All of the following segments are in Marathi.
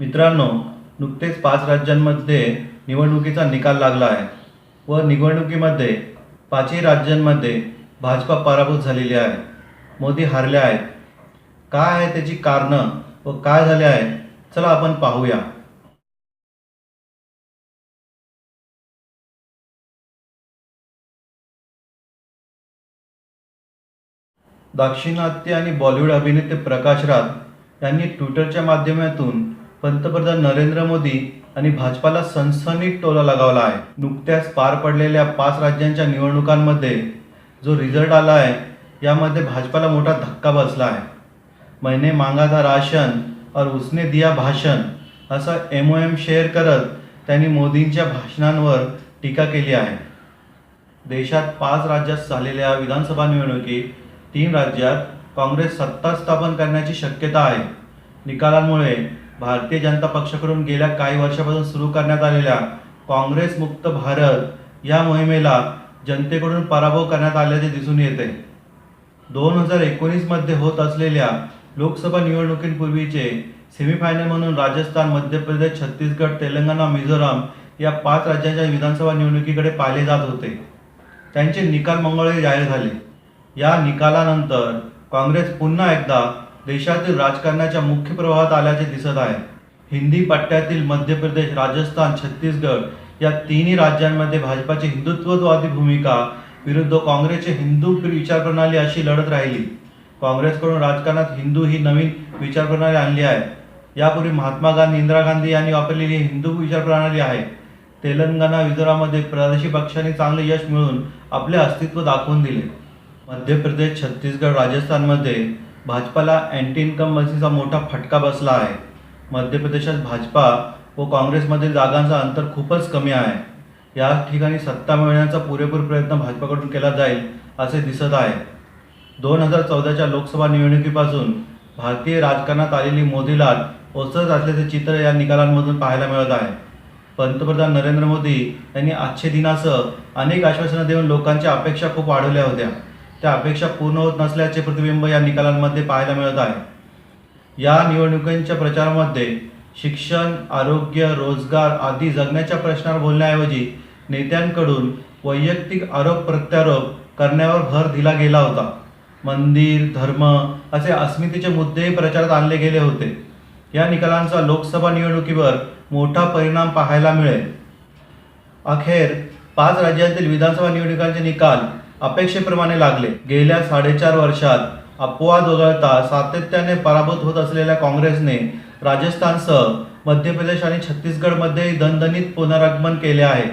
मित्रांनो नुकतेच पाच राज्यांमध्ये निवडणुकीचा निकाल लागला आहे व निवडणुकीमध्ये पाचही राज्यांमध्ये भाजपा पराभूत झालेली आहे. मोदी हारले आहेत. काय आहे त्याची कारणं व काय झाले आहे? चला आपण पाहूया. दाक्षिणात्य आणि बॉलिवूड अभिनेते प्रकाश राज यांनी ट्विटरच्या माध्यमातून पंतप्रधान नरेंद्र मोदी आणि भाजपाला सनसनीत टोला लगावला आहे. नुकत्याच पार पडलेल्या पाच राज्यांच्या निवडणुकांमध्ये जो रिझल्ट आला आहे यामध्ये भाजपाला मोठा धक्का बसला आहे. महिने मांगा था राशन और उसने दिया भाषण असा एम ओ एम शेअर करत त्यांनी मोदींच्या भाषणांवर टीका केली आहे. देशात पाच राज्यात झालेल्या विधानसभा निवडणुकीत तीन राज्यात काँग्रेस सत्ता स्थापन करण्याची शक्यता आहे. निकालांमुळे भारतीय जनता पक्षाकडून गेल्या काही वर्षापासून सुरू करण्यात आलेल्या काँग्रेस मुक्त भारत या मोहिमेला जनतेकडून पराभव करण्यात आल्याचे दिसून येते. दोन हजार एकोणीसमध्ये होत असलेल्या लोकसभा निवडणुकींपूर्वीचे सेमीफायनल म्हणून राजस्थान मध्य प्रदेश छत्तीसगड तेलंगणा मिझोराम या पाच राज्यांच्या विधानसभा निवडणुकीकडे पाहिले जात होते. त्यांचे निकाल मंगळवारी जाहीर झाले. या निकालानंतर काँग्रेस पुन्हा एकदा देशातील राजकारणाच्या मुख्य प्रवाहात आल्याचे दिसत आहे. हिंदी पट्ट्यातील मध्य प्रदेश राजस्थान छत्तीसगड या तिन्ही राज्यांमध्ये भाजपाची हिंदुत्ववादी भूमिका विरुद्ध काँग्रेसची हिंदू विचारप्रणाली अशी लढत राहिली. काँग्रेसकडून राजकारणात हिंदू ही नवीन विचारप्रणाली आणली आहे. यापूर्वी महात्मा गांधी इंदिरा गांधी यांनी वापरलेली हिंदू विचारप्रणाली आहे. तेलंगणा मिझोराममध्ये प्रादेशिक पक्षांनी चांगले यश मिळवून आपले अस्तित्व दाखवून दिले. मध्य प्रदेश छत्तीसगड राजस्थानमध्ये भाजपाला अँटी इन्कम्बन्सीचा मोठा फटका बसला आहे. मध्य प्रदेशात भाजपा व काँग्रेसमधील जागांचा अंतर खूपच कमी आहे. या ठिकाणी सत्ता मिळवण्याचा पुरेपूर प्रयत्न भाजपाकडून केला जाईल असे दिसत आहे. दोन हजार चौदाच्या लोकसभा निवडणुकीपासून भारतीय राजकारणात आलेली मोदी लाट ओसरत असल्याचे चित्र या निकालांमधून पाहायला मिळत आहे. पंतप्रधान नरेंद्र मोदी यांनी आजचे दिनासह अनेक आश्वासनं देऊन लोकांच्या अपेक्षा खूप वाढवल्या होत्या. त्या अपेक्षा पूर्ण होत नसल्याचे प्रतिबिंब या निकालांमध्ये पाहायला मिळत आहे. या निवडणुकांच्या प्रचारामध्ये शिक्षण आरोग्य रोजगार आदी जगण्याच्या प्रश्नावर बोलण्याऐवजी नेत्यांकडून वैयक्तिक आरोप प्रत्यारोप करण्यावर भर दिला गेला होता. मंदिर धर्म असे अस्मितेचे मुद्देही प्रचारात आणले गेले होते. या निकालांचा लोकसभा निवडणुकीवर मोठा परिणाम पाहायला मिळेल. अखेर पाच राज्यांतील विधानसभा निवडणुकांचे निकाल अपेक्षेप्रमाणे लागले. गेल्या साडेचार वर्षात अपवाद वगळता सातत्याने पराभूत होत असलेल्या काँग्रेसने राजस्थानसह मध्य प्रदेश आणि छत्तीसगडमध्येही दणदणीत पुनरागमन केले आहे.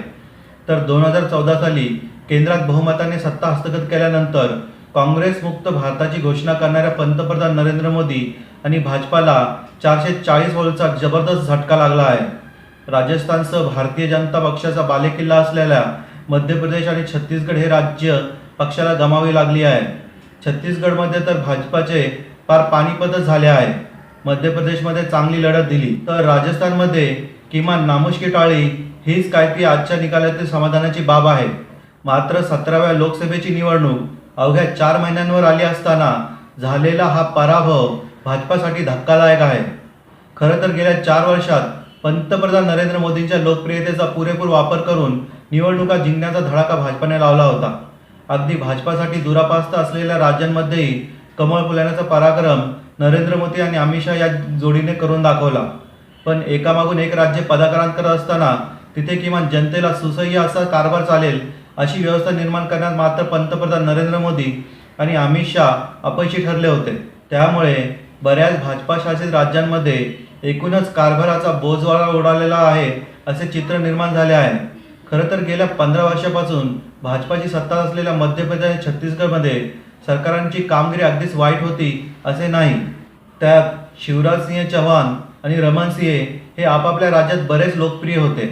तर दोन हजार चौदा साली केंद्रात बहुमताने सत्ता हस्तगत केल्यानंतर काँग्रेस मुक्त भारताची घोषणा करणाऱ्या पंतप्रधान नरेंद्र मोदी आणि भाजपाला चारशे चाळीस वोल्टचा जबरदस्त झटका लागला आहे. राजस्थानसह भारतीय जनता पक्षाचा बालेकिल्ला असलेल्या मध्य प्रदेश आणि छत्तीसगड हे राज्य पक्षाला गमावी लागली आहे. छत्तीसगडमध्ये तर भाजपाचे पार पाणीपतच झाले आहे. मध्य प्रदेशमध्ये चांगली लढत दिली. तर राजस्थानमध्ये किमान नामुष्की टाळी हीच काय ती आजच्या निकालातील समाधानाची बाब आहे. मात्र सतराव्या लोकसभेची निवडणूक अवघ्या चार महिन्यांवर आली असताना झालेला हा पराभव भाजपासाठी धक्कादायक आहे. खरं तर गेल्या चार वर्षात पंतप्रधान नरेंद्र मोदींच्या लोकप्रियतेचा पुरेपूर वापर करून निवडणुका जिंकण्याचा धडाका भाजपाने लावला होता. अगदी भाजपासाठी दुरापास्त असलेल्या राज्यांमध्येही कमळ फुलण्याचा पराक्रम नरेंद्र मोदी आणि अमित शहा या जोडीने करून दाखवला. पण एकामागून एक राज्य पदाकारांत करत असताना तिथे किमान जनतेला सुसह्य असा कारभार चालेल अशी व्यवस्था निर्माण करण्यात मात्र पंतप्रधान नरेंद्र मोदी आणि अमित शहा अपयशी ठरले होते. त्यामुळे बऱ्याच भाजपा शासित राज्यांमध्ये एकूणच कारभाराचा बोजवारा उडालेला आहे असे चित्र निर्माण झाले आहे. खरं तर गेल्या पंधरा वर्षापासून भाजपाची सत्ता असलेल्या मध्य प्रदेश आणि छत्तीसगडमध्ये सरकारांची कामगिरी अगदीच वाईट होती असे नाही. त्यात शिवराज सिंह चव्हाण आणि रमण सिंह हे आपापल्या राज्यात बरेच लोकप्रिय होते.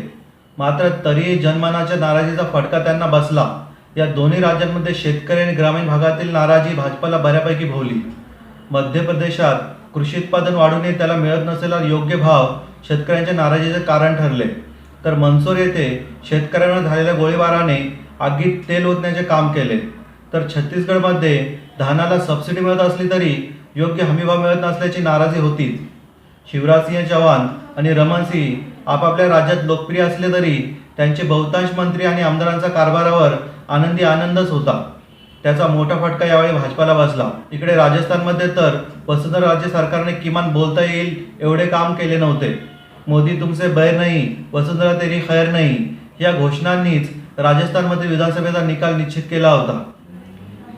मात्र तरीही जनमानाच्या नाराजीचा फटका त्यांना बसला. या दोन्ही राज्यांमध्ये शेतकरी आणि ग्रामीण भागातील नाराजी भाजपाला बऱ्यापैकी भोवली. मध्य प्रदेशात कृषी उत्पादन वाढूनही त्याला मिळत नसलेला योग्य भाव शेतकऱ्यांच्या नाराजीचे कारण ठरले. तर मनसोर येथे शेतकऱ्यांवर झालेल्या गोळीबाराने आगीत तेल ओतण्याचे काम केले. तर छत्तीसगडमध्ये धानाला सबसिडी मिळत असली तरी योग्य हमीभाव मिळत नसल्याची नाराजी होती. शिवराजसिंह चव्हाण आणि रमन सिंह आपापल्या राज्यात लोकप्रिय असले तरी त्यांचे बहुतांश मंत्री आणि आमदारांचा कारभारावर आनंदी आनंदच होता. त्याचा मोठा फटका यावेळी भाजपाला बसला. इकडे राजस्थानमध्ये तर वसुंधरा राज्य सरकारने किमान बोलता येईल एवढे काम केले नव्हते. मोदी तुमचे बैर नाही वसुंधरा तेरी खैर नाही या घोषणांनीच राजस्थानमध्ये विधानसभेचा निकाल निश्चित केला होता.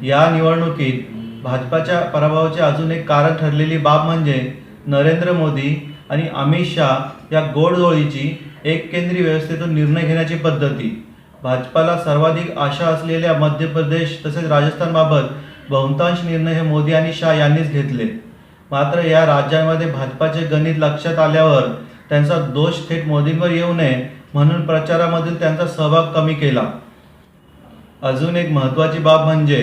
या निवडणुकीत भाजपाच्या पराभवाचे अजून एक कारण ठरलेली बाब म्हणजे नरेंद्र मोदी आणि अमित शहा या गोडजोळीची एक केंद्रीय व्यवस्थेतून निर्णय घेण्याची पद्धती. भाजपाला सर्वाधिक आशा असलेल्या मध्य प्रदेश तसेच राजस्थानबाबत बहुतांश निर्णय हे मोदी आणि शाह यांनीच घेतले. मात्र या राज्यांमध्ये भाजपाचे गणित लक्षात आल्यावर त्यांचा दोष थेट मोदींवर येऊ नये म्हणून प्रचारामधील त्यांचा सहभाग कमी केला. अजून एक महत्त्वाची बाब म्हणजे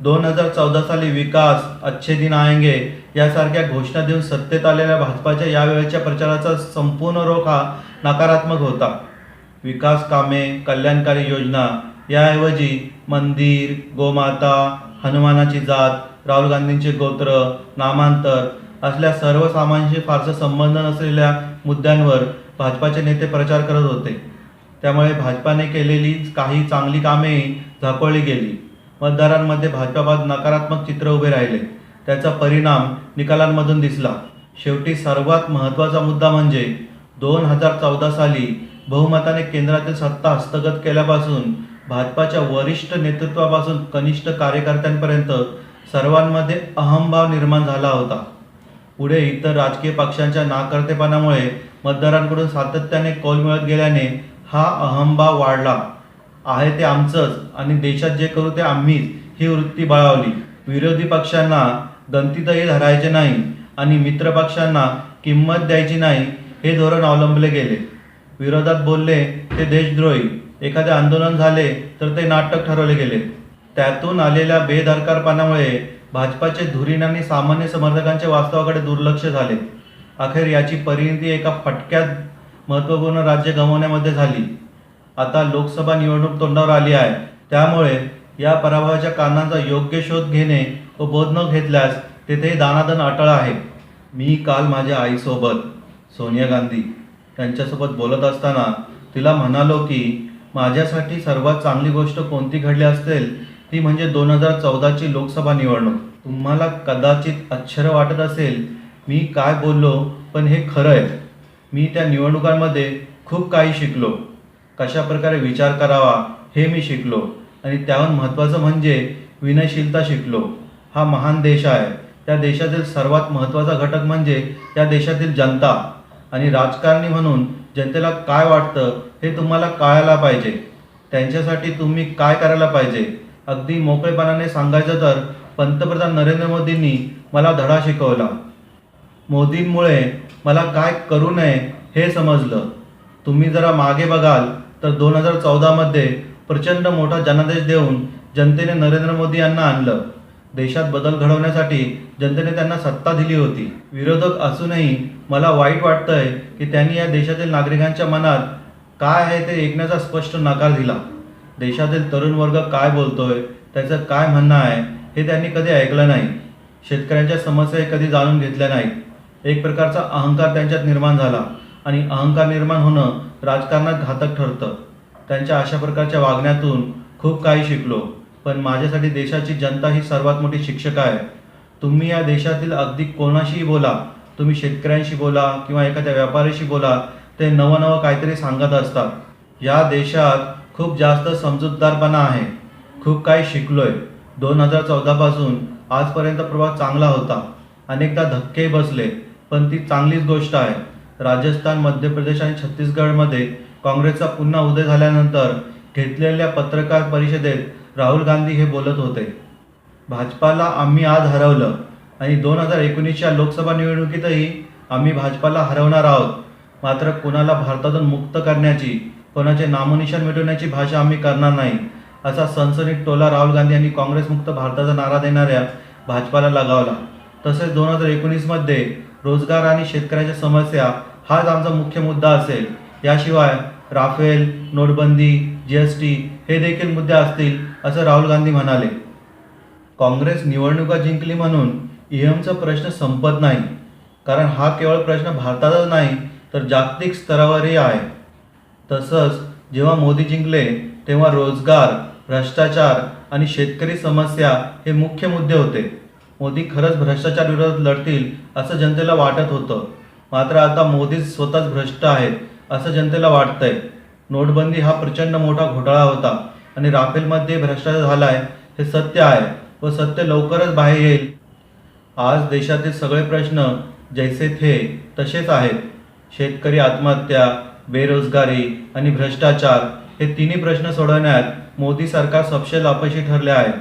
दोन हजार चौदा साली विकास अच्छे दिन आएंगे यासारख्या घोषणा देऊन सत्तेत आलेल्या भाजपाच्या यावेळेच्या प्रचाराचा संपूर्ण रोख हा नकारात्मक होता. विकास कामे कल्याणकारी योजना याऐवजी मंदिर गोमाता हनुमानाची जात राहुल गांधींचे गोत्र नामांतर असल्या सर्वसामान्यांशी फारसा संबंध नसलेल्या मुद्द्यांवर भाजपाचे नेते प्रचार करत होते. त्यामुळे भाजपाने केलेली काही चांगली कामेही झाकळली गेली. मतदारांमध्ये भाजपाबाद नकारात्मक चित्र उभे राहिले. त्याचा परिणाम निकालांमधून दिसला. शेवटी सर्वात महत्त्वाचा मुद्दा म्हणजे दोन हजार चौदा साली बहुमताने केंद्रातील सत्ता हस्तगत केल्यापासून भाजपाच्या वरिष्ठ नेतृत्वापासून कनिष्ठ कार्यकर्त्यांपर्यंत सर्वांमध्ये अहमभाव निर्माण झाला होता. पुढे इतर राजकीय पक्षांच्या नाकर्तेपणामुळे मतदारांकडून सातत्याने कौल मिळत गेल्याने हा अहंभाव वाढला. आहे ते आमचंच आणि देशात जे करू ते आम्हीच ही वृत्ती बळावली. विरोधी पक्षांना गंतीतही धरायचे नाही आणि मित्र पक्षांना किंमत द्यायची नाही हे धोरण अवलंबले गेले. विरोधात बोलले ते देशद्रोही. एखादे आंदोलन झाले तर ते नाटक ठरवले गेले. त्यातून आलेल्या बेदरकारपणामुळे भाजपाचे धुरीण आणि सामान्य समर्थकांच्या वास्तवाकडे दुर्लक्ष झाले. अखेर याची परिणती एका फटक्यात महत्त्वपूर्ण राज्य गमावण्यामध्ये झाली. आता लोकसभा निवडणूक तोंडावर आली आहे. त्यामुळे या पराभवाच्या कारणांचा योग्य शोध घेणे व बोध न घेतल्यास तेथेही दानादन अटळ आहे. मी काल माझ्या आईसोबत सोनिया गांधी त्यांच्यासोबत बोलत असताना तिला म्हणालो की माझ्यासाठी सर्वात चांगली गोष्ट कोणती घडली असेल ती म्हणजे दोन हजार चौदाची लोकसभा निवडणूक. तुम्हाला कदाचित आश्चर्य वाटत असेल मी काय बोललो पण हे खरं आहे. मी त्या निवडणुकांमध्ये खूप काही शिकलो. कशा प्रकारे विचार करावा हे मी शिकलो. आणि त्याहून महत्त्वाचं म्हणजे विनयशीलता शिकलो. हा महान देश आहे. त्या देशातील सर्वात महत्त्वाचा घटक म्हणजे त्या देशातील जनता. आणि राजकारणी म्हणून जनतेला काय वाटतं हे तुम्हाला कळायला पाहिजे. त्यांच्यासाठी तुम्ही काय करायला पाहिजे? अगदी मोकळेपणाने सांगायचं तर पंतप्रधान नरेंद्र मोदींनी मला धडा शिकवला. मोदींमुळे मला काय करू नये हे समजलं. तुम्ही जरा मागे बघाल तर दोन हजार चौदामध्ये प्रचंड मोठा जनादेश देऊन जनतेने नरेंद्र मोदी यांना आणलं. देशात बदल घडवण्यासाठी जनतेने त्यांना सत्ता दिली होती. विरोधक असूनही मला वाईट वाटतंय की त्यांनी या देशातील नागरिकांच्या मनात काय आहे ते ऐकण्याचा स्पष्ट नकार दिला. देशातील तरुण वर्ग काय बोलतोय त्याचं काय म्हणणं आहे हे त्यांनी कधी ऐकलं नाही. शेतकऱ्यांच्या समस्या कधी जाणून घेतल्या नाहीत. एक प्रकारचा अहंकार त्यांच्यात निर्माण झाला आणि अहंकार निर्माण होणं राजकारणात घातक ठरतं. त्यांच्या अशा प्रकारच्या वागण्यातून खूप काही शिकलो पण माझ्यासाठी देशाची जनता ही सर्वात मोठी शिक्षक आहे. तुम्ही या देशातील अगदी कोणाशीही बोला तुम्ही शेतकऱ्यांशी बोला किंवा एखाद्या व्यापाऱ्याशी बोला ते नवं नवं काहीतरी सांगत असतात. या देशात खूप जास्त समजूतदारपणा आहे. खूप काही शिकलोय. दोन हजार चौदापासून आजपर्यंत प्रवास चांगला होता. अनेकदा धक्के बसले पण ती चांगलीच गोष्ट आहे. राजस्थान मध्य प्रदेश आणि छत्तीसगडमध्ये काँग्रेसचा पुन्हा उदय झाल्यानंतर घेतलेल्या पत्रकार परिषदेत राहुल गांधी हे बोलत होते. भाजपाला आम्ही आज हरवलं आणि दोन हजार एकोणीसच्या लोकसभा निवडणुकीतही आम्ही भाजपाला हरवणार आहोत. मात्र कोणाला भारतातून मुक्त करण्याची कोणाचे नामोनिशाण मिटवण्याची भाषा आम्ही करणार नाही असा सनसनीत टोला राहुल गांधी यांनी काँग्रेसमुक्त भारताचा नारा देणाऱ्या भाजपाला लगावला. तसेच दोन हजार एकोणीसमध्ये रोजगार आणि शेतकऱ्याच्या समस्या हाच आमचा मुख्य मुद्दा असेल. याशिवाय राफेल नोटबंदी जी एस टी हे देखील मुद्दे असतील असं राहुल गांधी म्हणाले. काँग्रेस निवडणुका जिंकली म्हणून ई एमचा प्रश्न संपत नाही. कारण हा केवळ प्रश्न भारतातच नाही तर जागतिक स्तरावरही आहे. तसंच जेव्हा मोदी जिंकले तेव्हा रोजगार भ्रष्टाचार आणि शेतकरी समस्या हे मुख्य मुद्दे होते. मोदी खरंच भ्रष्टाचार विरोधात लढतील असं जनतेला वाटत होतं. मात्र आता मोदी स्वतःच भ्रष्ट आहेत असं जनतेला वाटतंय. नोटबंदी हा प्रचंड मोठा घोटाळा होता आणि राफेलमध्ये भ्रष्टाचार झालाय हे सत्य आहे व सत्य लवकरच बाहेर येईल. आज देशातील सगळे प्रश्न जैसे थे तसेच आहेत. शेतकरी आत्महत्या बेरोजगारी आणि भ्रष्टाचार हे तिन्ही प्रश्न सोडवण्यात मोदी सरकार सपशेल अपयशी ठरले आहे.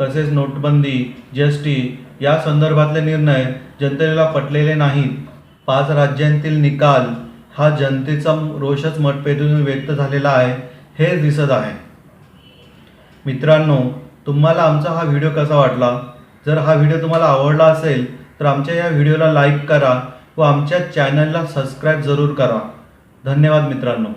तसेच नोटबंदी जी एस टी या संदर्भातले निर्णय जनतेला पटलेले नाहीत. पाच राज्यांतील निकाल हा जनतेचा रोषच मतपेटीतून व्यक्त झालेला आहे हे दिसत आहे. मित्रांनो तुम्हाला आमचा हा व्हिडिओ कसा वाटला? जर हा व्हिडिओ तुम्हाला आवडला असेल तर आमच्या या व्हिडिओला लाईक करा व आमच्या चॅनलला सबस्क्राईब जरूर करा. धन्यवाद मित्रांनो.